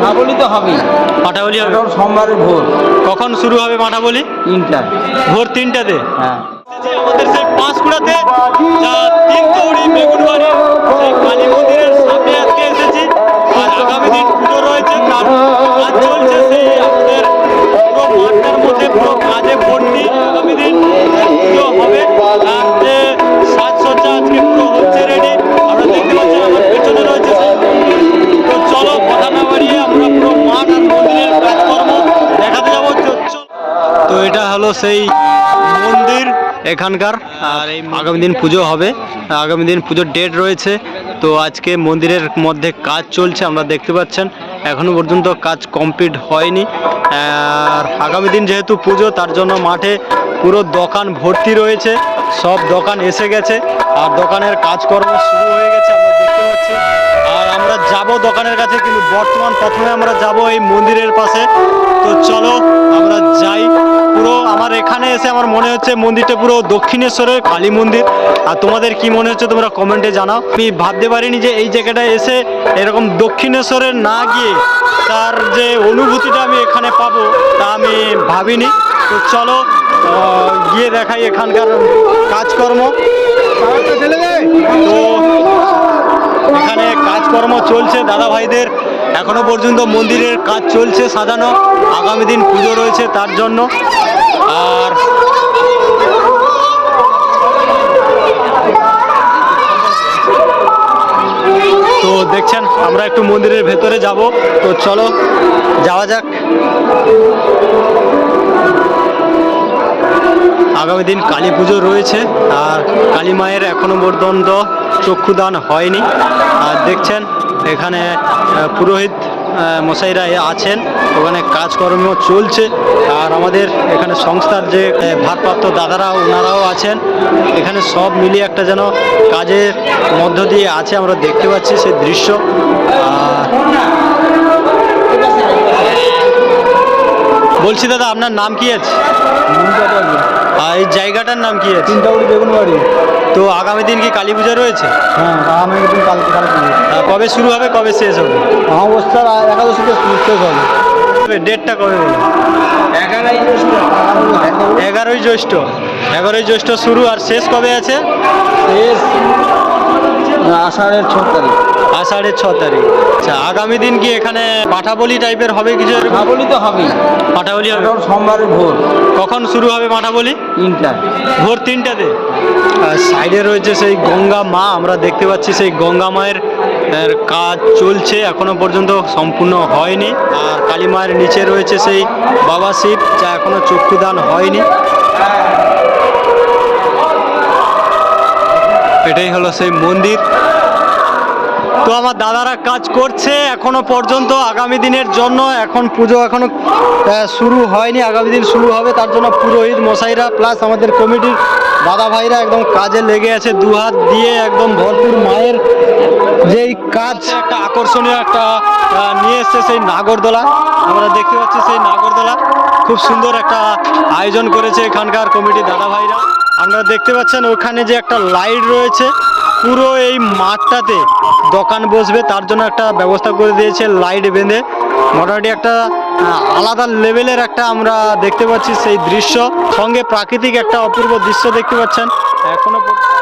মাঠাবলি তো হবেই। মাঠা বলি হবে সোমবারের ভোর। কখন শুরু হবে মাঠা বলি তিনটা। ভোর তিনটাতে? হ্যাঁ। আমাদের সেই পাঁশকুড়াতে সেই মন্দির এখানকার। আর এই আগামী দিন পুজো হবে। আগামী দিন পুজোর ডেট রয়েছে। তো আজকে মন্দিরের মধ্যে কাজ চলছে, আমরা দেখতে পাচ্ছেন। এখনও পর্যন্ত কাজ কমপ্লিট হয়নি। আর আগামী দিন যেহেতু পুজো, তার জন্য মাঠে পুরো দোকান ভর্তি রয়েছে। সব দোকান এসে গেছে। আর দোকানের কাজকর্ম শুরু হয়ে গেছে। আমরা যাব দোকানের কাছে, কিন্তু বর্তমান প্রথমে আমরা যাব এই মন্দিরের পাশে। তো চলো, আমরা যাই। পুরো আমার এখানে এসে আমার মনে হচ্ছে মন্দিরটা পুরো দক্ষিণেশ্বরের কালী মন্দির। আর তোমাদের কি মনে হচ্ছে তোমরা কমেন্টে জানাও। আমি ভাবতে পারিনি যে এই জায়গাটায় এসে এরকম দক্ষিণেশ্বরের না গিয়ে তার যে অনুভূতিটা আমি এখানে পাবো, তা আমি ভাবিনি। তো চলো গিয়ে দেখাই এখানকার কাজকর্ম। তো এখানে কাজকর্ম চলছে দাদা ভাইদের এখনও পর্যন্ত মন্দিরের কাজ চলছে সাজানো। আগামী দিন পুজো রয়েছে তার জন্য। আর তো দেখছেন, আমরা একটু মন্দিরের ভেতরে যাব। তো চলো, যাওয়া যাক। আগামী দিন কালী পুজো রয়েছে আর কালী মায়ের এখনও পর্যন্ত চক্ষুদান হয়নি। আর দেখছেন, এখানে পুরোহিত মশাইরা আছেন। ওখানে কাজকর্ম চলছে। আর আমাদের এখানে সংস্থার যে ভারপ্রাপ্ত দাদারা, ওনারাও আছেন। এখানে সব মিলিয়ে একটা যেন কাজের মধ্য দিয়ে আছে, আমরা দেখতে পাচ্ছি সেই দৃশ্য। আর বলছি দাদা, আপনার নাম কি আছে? এই জায়গাটার নাম কি আছে? তিনটাউড়ি বেগুন বাড়ি। তো আগামী দিন কি কালী পূজা রয়েছে? হ্যাঁ আগামী দিন কালকে কালী পুজো। কবে শুরু হবে কবে শেষ হবে? অমাবস্যার একাদশীতে শেষ হবে। ডেটটা কবে? বলুন এগারোই জ্যৈষ্ঠ। এগারোই জ্যৈষ্ঠ শুরু আর শেষ কবে আছে? শেষ আষাঢ়ের ছ তারিখ। আষাঢ়ের ছ তারিখ। আচ্ছা আগামী দিন কি এখানে পাঠাবলি টাইপের হবে কিছু? মাঠাবলি তো হবেই। পাঠাবলি হবে সোমবারের ভোর। কখন শুরু হবে মাঠাবলি তিনটা ভোর তিনটাতে। আর সাইডে রয়েছে সেই গঙ্গা মা আমরা দেখতে পাচ্ছি সেই গঙ্গা মায়ের এর কাজ চলছে এখনও পর্যন্ত সম্পূর্ণ হয়নি। আর কালী মায়ের নিচে রয়েছে সেই বাবা শিব যা এখনও চক্ষুদান হয়নি। এটাই হলো সেই মন্দির। তো আমার দাদারা কাজ করছে, এখনও পর্যন্ত আগামী দিনের জন্য এখন পুজো এখনও শুরু হয়নি, আগামী দিন শুরু হবে, তার জন্য পুরোহিত মশাইরা প্লাস আমাদের কমিটির দাদা ভাইরা একদম কাজে লেগে আছে, দু হাত দিয়ে একদম ভরপুর মায়ের যেই কাজ। একটা আকর্ষণীয় একটা নিয়ে এসছে সেই নাগরদোলা। আমরা দেখতে পাচ্ছি সেই নাগরদোলা। খুব সুন্দর একটা আয়োজন করেছে এখানকার কমিটির দাদা ভাইরা। আপনারা দেখতে পাচ্ছেন, ওখানে যে একটা লাইট রয়েছে, পুরো এই মাঠটাতে দোকান বসবে, তার জন্য একটা ব্যবস্থা করে দিয়েছে লাইট বেঁধে। মোটামুটি একটা আলাদা লেভেলের একটা আমরা দেখতে পাচ্ছি সেই দৃশ্য। সঙ্গে প্রাকৃতিক একটা অপূর্ব দৃশ্য দেখতে পাচ্ছেন। এখনও পর্যন্ত